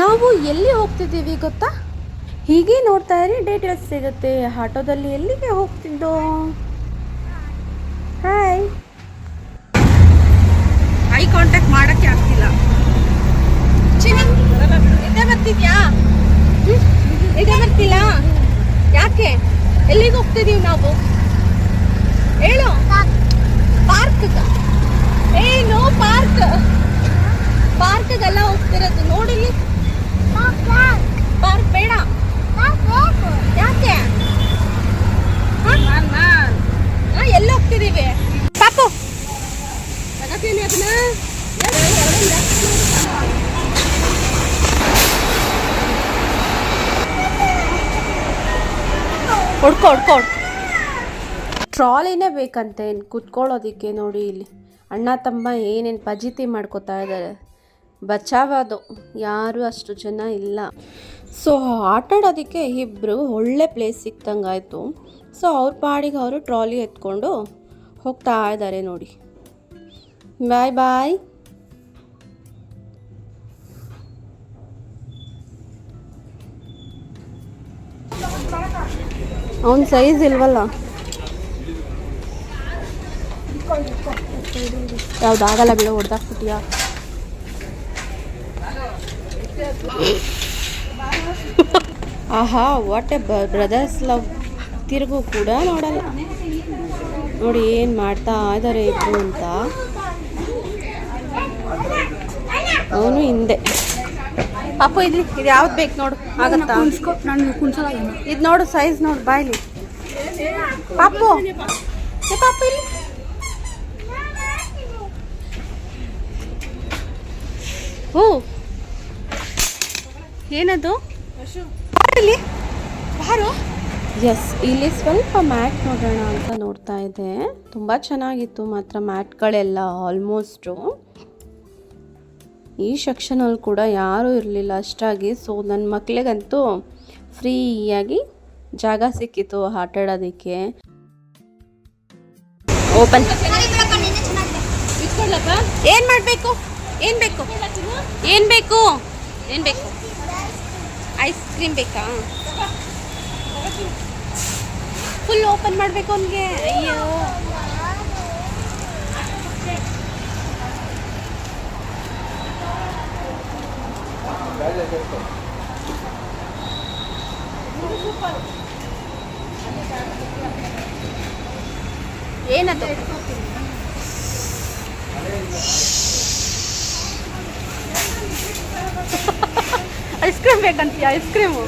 ನಾವು ಎಲ್ಲಿ ಹೋಗ್ತಿದ್ದೀವಿ ಗೊತ್ತಾ? ಹೀಗೆ ನೋಡ್ತಾ ಇರಿ ಡೀಟೇಲ್ಸ್ ಸಿಗುತ್ತೆ? ಆಟೋದಲ್ಲಿ ಎಲ್ಲಿಗೆ ಹೋಗ್ತಿದ್ದೋ? ಹಾಯ್ ಐ ಕಾಂಟ್ಯಾಕ್ಟ್ ಮಾಡಕ್ಕೆ ಆಗ್ತಿಲ್ಲ. ನಿದ್ದೆ ಬರ್ತಿದ್ಯಾ? ನಿದ್ದೆ ಬರ್ತಿಲ್ಲ? ಯಾಕೆ? ಎಲ್ಲಿಗೆ ಹೋಗ್ತಿದೀವಿ ನಾವು ಹೇಳು ಪಾರ್ಕ್ ಏನು ಪಾರ್ಕ್ ಪಾರ್ಕ್ಗೆಲ್ಲ ಹೋಗ್ತಿರೋದು ನೋಡಿಲಿ ಪಾರ್ಕ್ ಬೇಡ ಯಾಕೆ ಎಲ್ಲಿ ಹೋಗ್ತಿದೀವಿ ಪಾಪು ತಗತೀನಿ ಅದನ್ನ ಹೊಡ್ಕೊ ಹೊಡ್ಕೊ. ಟ್ರಾಲಿನೇ ಬೇಕಂತೆ ಕುತ್ಕೊಳ್ಳೋದಕ್ಕೆ ನೋಡಿ ಇಲ್ಲಿ. ಅಣ್ಣ, ತಮ್ಮ ಏನೇನು ಪಜಿತಿ ಮಾಡ್ಕೋತಾ ಇದ್ದಾರೆ. ಬಚಾವದು. ಯಾರು ಅಷ್ಟು ಜನ ಇಲ್ಲ. ಸೊ, ಆಟಾಡೋದಕ್ಕೆ ಇಬ್ಬರು ಒಳ್ಳೆ ಪ್ಲೇಸ್ ಸಿಕ್ತಂಗಾಯಿತು ಸೊ, ಅವ್ರ ಪಾಡಿಗೆ ಅವರು ಟ್ರಾಲಿ ಎತ್ಕೊಂಡು ಹೋಗ್ತಾ ಇದ್ದಾರೆ ನೋಡಿ. ಬಾಯ್ ಬಾಯ್ ಅವನ ಸೈಜ್ ಇಲ್ವಲ್ಲ? ಯಾವ್ದು ಆಗಲ್ಲ ಬಿಡು, ಹೊಡ್ದಾಕ್ಬಿಟ್ಟಿಯಾ? ಆಹಾ ವಾಟ್ ಎ ಬ್ರದರ್ಸ್ ಲವ್ ತಿರುಗು ಕೂಡ ನೋಡಲ್ಲ. ನೋಡಿ ಏನು ಮಾಡ್ತಾ ಇದ್ದಾರೆ ಇಬ್ರು ಅಂತ. ಅವನು ಹಿಂದೆ. ಪಾಪು ಇದು ಇದು ಯಾವ್ದು ಬೇಕು ನೋಡು. ಆಗತ್ತಾ? ಇದು ನೋಡು ಸೈಜ್ ನೋಡು ಬಾಯ್ಲಿ ಪಾಪು. ಪಾಪು ಇಲ್ಲಿ. ಹ್ಞೂ ಏನದು? ಇಲ್ಲಿ. ಬಾರು. ಎಸ್ ಇಲ್ಲಿ ಸ್ವಲ್ಪ ಮ್ಯಾಟ್ ನೋಡೋಣ ಅಂತ ನೋಡ್ತಾ ಇದ್ದೆ. ತುಂಬ ಚೆನ್ನಾಗಿತ್ತು ಮಾತ್ರ ಮ್ಯಾಟ್ಗಳೆಲ್ಲ ಆಲ್ಮೋಸ್ಟು ಈ ಸೆಕ್ಷನಲ್ಲಿ ಕೂಡ ಯಾರೂ ಇರಲಿಲ್ಲ. ಅಷ್ಟಾಗಿ ಸೊ, ನನ್ನ ಮಕ್ಕಳಿಗಂತೂ ಫ್ರೀಯಾಗಿ ಜಾಗ ಸಿಕ್ಕಿತ್ತು ಆಟ ಆಡೋದಕ್ಕೆ. ಓಪನ್. ಏನು ಮಾಡಬೇಕು? ಏನು ಬೇಕು? ಏನು ಬೇಕು? ಏನು ಬೇಕು? ಐಸ್ ಕ್ರೀಮ್ ಬೇಕಾ? ಫುಲ್ ಓಪನ್ ಮಾಡಬೇಕು ಅವನಿಗೆ. ಅಯ್ಯೋ. ಏನದು? ಐಸ್ ಕ್ರೀಮ್ ಬೇಕಂತೀಯ? ಐಸ್ ಕ್ರೀಮು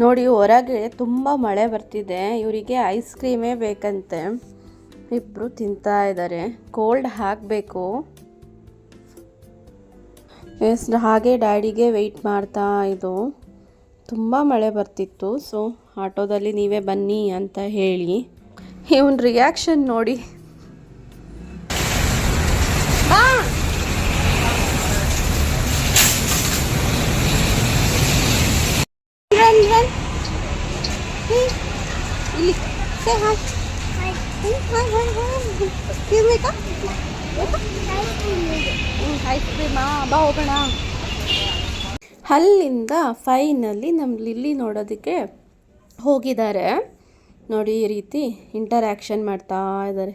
ನೋಡಿ, ಹೊರಗೆ ತುಂಬ ಮಳೆ ಬರ್ತಿದೆ. ಇವರಿಗೆ ಐಸ್ ಕ್ರೀಮೇ ಬೇಕಂತೆ. ಇಬ್ಬರು ತಿಂತಾ ಇದ್ದಾರೆ ಕೋಲ್ಡ್ ಹಾಕಬೇಕು. ಎಸ್, ಹಾಗೆ ಡ್ಯಾಡಿಗೆ ವೆಯ್ಟ್ ಮಾಡ್ತಾ ಇದು. ತುಂಬ ಮಳೆ ಬರ್ತಿತ್ತು ಸೊ ಆಟೋದಲ್ಲಿ ನೀವೇ ಬನ್ನಿ ಅಂತ ಹೇಳಿ. ಇವನ್ ರಿಯಾಕ್ಷನ್ ನೋಡಿ. ಇಲ್ಲಿ. ಹಾಯ್ ಹಾಯ್ ಹಾಯ್ ಹೋಗೋಣ ಅಲ್ಲಿಂದ ಫೈನಲ್ಲಿ ನಮ್ಮ ಲಿಲ್ಲಿ ನೋಡೋದಕ್ಕೆ ಹೋಗಿದ್ದಾರೆ. ನೋಡಿ ಈ ರೀತಿ ಇಂಟರ್ಯಾಕ್ಷನ್ ಮಾಡ್ತಾ ಇದ್ದಾರೆ.